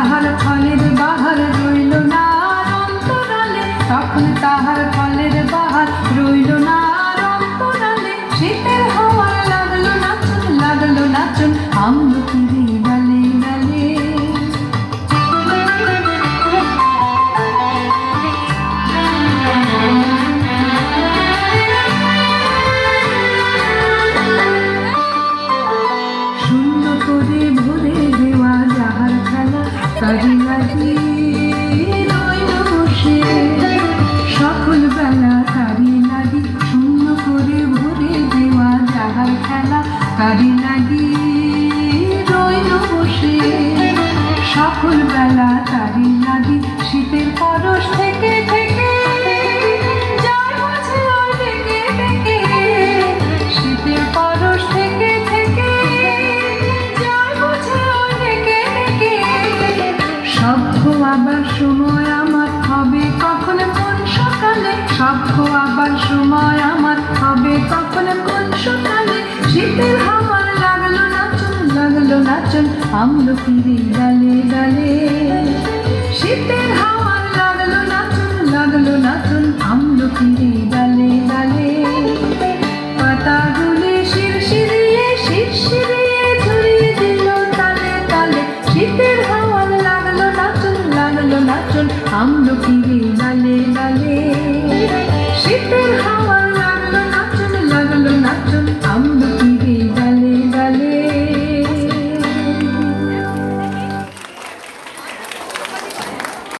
তাহার ফলের বাহার রইল না অন্তরালে। তখন তাহার ফলের বাহার রইল না অন্তরালে। শীতের হাওয়া লাগল নাচন লাগল নাচন ডালে। শূন্য করে ভরে সকল বেলা তারি নাদি শূন্য করে ভরে দেওয়া যাহার খেলা তারি লাগি সময় আমার হবে, কখন কোন সকালে? সভ্য আবার সময় আমার হবে, কখন কোন সকালে? শীতের হাওয়ার লাগল নাচন লাগল নাচন আমলো ফিরে গালে শীতের নাচন আমলকিরে লালে লালে শীতের হাওয়া